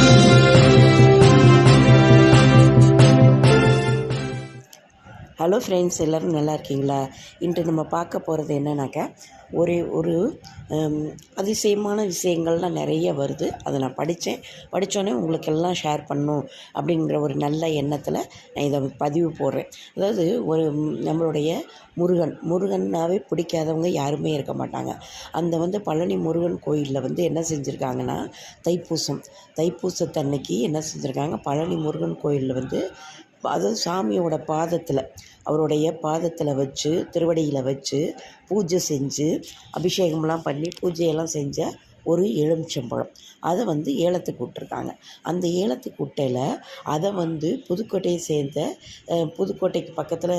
Thank you. Hello friends எல்லோரும் நல்லா இருக்கீங்களா? இன்று நம்ம பார்க்க போகிறது என்னன்னாக்கா ஒரே ஒரு அதிசயமான விஷயங்கள்லாம் நிறைய வருது. அதை நான் படித்தேன். படித்தோடனே உங்களுக்கு எல்லாம் ஷேர் பண்ணணும் அப்படிங்கிற ஒரு நல்ல எண்ணத்தில் நான் இதை பதிவு போடுறேன். அதாவது ஒரு நம்மளுடைய முருகன். முருகன்னாவே பிடிக்காதவங்க யாருமே இருக்க மாட்டாங்க. அந்த வந்து பழனி முருகன் கோயிலில் வந்து என்ன செஞ்சுருக்காங்கன்னா தைப்பூசம். தைப்பூசத்தன்னைக்கு என்ன செஞ்சுருக்காங்க பழனி முருகன் கோயிலில் வந்து அதாவது சாமியோட பாதத்தில் அவருடைய பாதத்தில் வச்சு திருவடியில் வச்சு பூஜை செஞ்சு அபிஷேகம்லாம் பண்ணி பூஜையெல்லாம் செஞ்ச ஒரு எலுமிச்சம்பழம். அதை வந்து ஏலத்துக்கு கூட்டிருக்காங்க அந்த ஏலத்துக்கு விட்டையில் அதை வந்து புதுக்கோட்டையை சேர்ந்த புதுக்கோட்டைக்கு பக்கத்தில்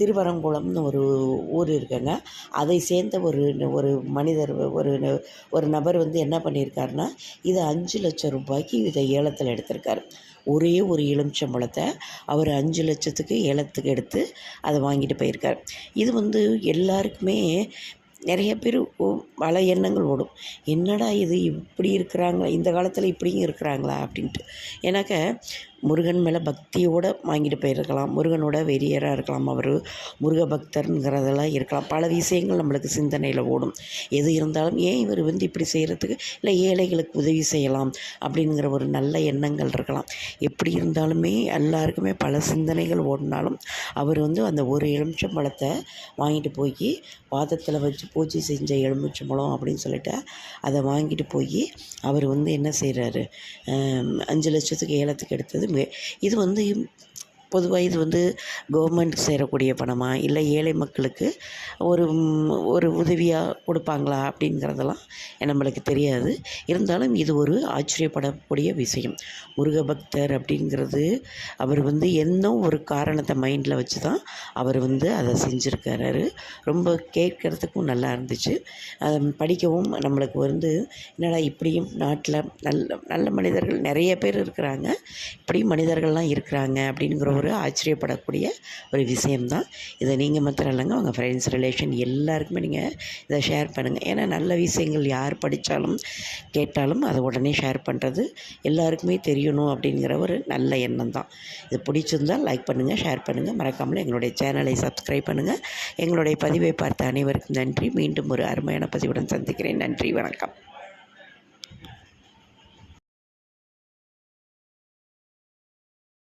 திருவரங்குளம்னு ஒரு ஊர் இருக்குங்க. அதை சேர்ந்த ஒரு ஒரு மனிதர் ஒரு ஒரு நபர் வந்து என்ன பண்ணியிருக்காருன்னா இதை அஞ்சு லட்சம் ரூபாய்க்கு இதை ஏலத்தில் எடுத்திருக்காரு. ஒரே ஒரு எலுமிச்சம்பழத்தை அவர் அஞ்சு லட்சத்துக்கு ஏலத்துக்கு எடுத்து அதை வாங்கிட்டு போயிருக்கார். இது வந்து எல்லாருக்குமே நிறைய பேர் ஓ- பல எண்ணங்கள் ஓடும். என்னடா இது இப்படி இருக்கிறாங்களா? இந்த காலத்தில் இப்படியும் இருக்கிறாங்களா? அப்படின்ட்டு. ஏன்னாக்க முருகன் மேலே பக்தியோடு வாங்கிட்டு போயிருக்கலாம். முருகனோட வெறியராக இருக்கலாம். அவர் முருக பக்தருங்கிறதெல்லாம் இருக்கலாம். பல விஷயங்கள் நம்மளுக்கு சிந்தனையில் ஓடும். எது இருந்தாலும் ஏன் இவர் வந்து இப்படி செய்கிறதுக்கு இல்லை ஏழைகளுக்கு உதவி செய்யலாம் அப்படிங்கிற ஒரு நல்ல எண்ணங்கள் இருக்கலாம். எப்படி இருந்தாலுமே எல்லாருக்குமே பல சிந்தனைகள் ஓடினாலும் அவர் வந்து அந்த ஒரு எலுமிச்சம் பழத்தை வாங்கிட்டு போய் பாதத்தில் வச்சு பூஜை செஞ்ச எலுமிச்சம்பழம் அப்படின்னு சொல்லிட்டு அதை வாங்கிட்டு போய் அவர் வந்து என்ன செய்கிறாரு அஞ்சு லட்சத்துக்கு ஏலத்துக்கு எடுத்தது இது வந்து பொதுவாக இது வந்து கவர்மெண்ட் சேரக்கூடிய பணமா? இல்லை ஏழை மக்களுக்கு ஒரு ஒரு உதவியாக கொடுப்பாங்களா அப்படிங்கிறதெல்லாம் நம்மளுக்கு தெரியாது. இருந்தாலும் இது ஒரு ஆச்சரியப்படக்கூடிய விஷயம். முருக பக்தர் அப்படிங்கிறது அவர் வந்து என்ன ஒரு காரணத்தை மைண்டில் வச்சு தான் அவர் வந்து அதை செஞ்சுருக்கிறாரு ரொம்ப கேட்கறதுக்கும் நல்லா இருந்துச்சு. அதை படிக்கவும் நம்மளுக்கு வந்து என்னடா இப்படியும் நாட்டில் நல்ல நல்ல மனிதர்கள் நிறைய பேர் இருக்கிறாங்க. இப்படியும் மனிதர்கள்லாம் இருக்கிறாங்க அப்படிங்கிற ஒரு ஆச்சரியப்படக்கூடிய ஒரு விஷயம்தான். இதை நீங்கள் மாத்திரம் இல்லைங்க உங்கள் ஃப்ரெண்ட்ஸ் ரிலேஷன் எல்லாருக்குமே நீங்கள் இதை ஷேர் பண்ணுங்கள் ஏன்னா நல்ல விஷயங்கள் யார் படித்தாலும் கேட்டாலும் அதை உடனே ஷேர் பண்ணுறது எல்லாருக்குமே தெரியணும் அப்படிங்கிற ஒரு நல்ல எண்ணம் தான் இது பிடிச்சிருந்தால் லைக் பண்ணுங்கள் ஷேர் பண்ணுங்கள் மறக்காமல் எங்களுடைய சேனலை சப்ஸ்கிரைப் பண்ணுங்கள் எங்களுடைய பதிவை பார்த்த அனைவருக்கும் நன்றி. மீண்டும் ஒரு அருமையான பதிவுடன் சந்திக்கிறேன். நன்றி வணக்கம்.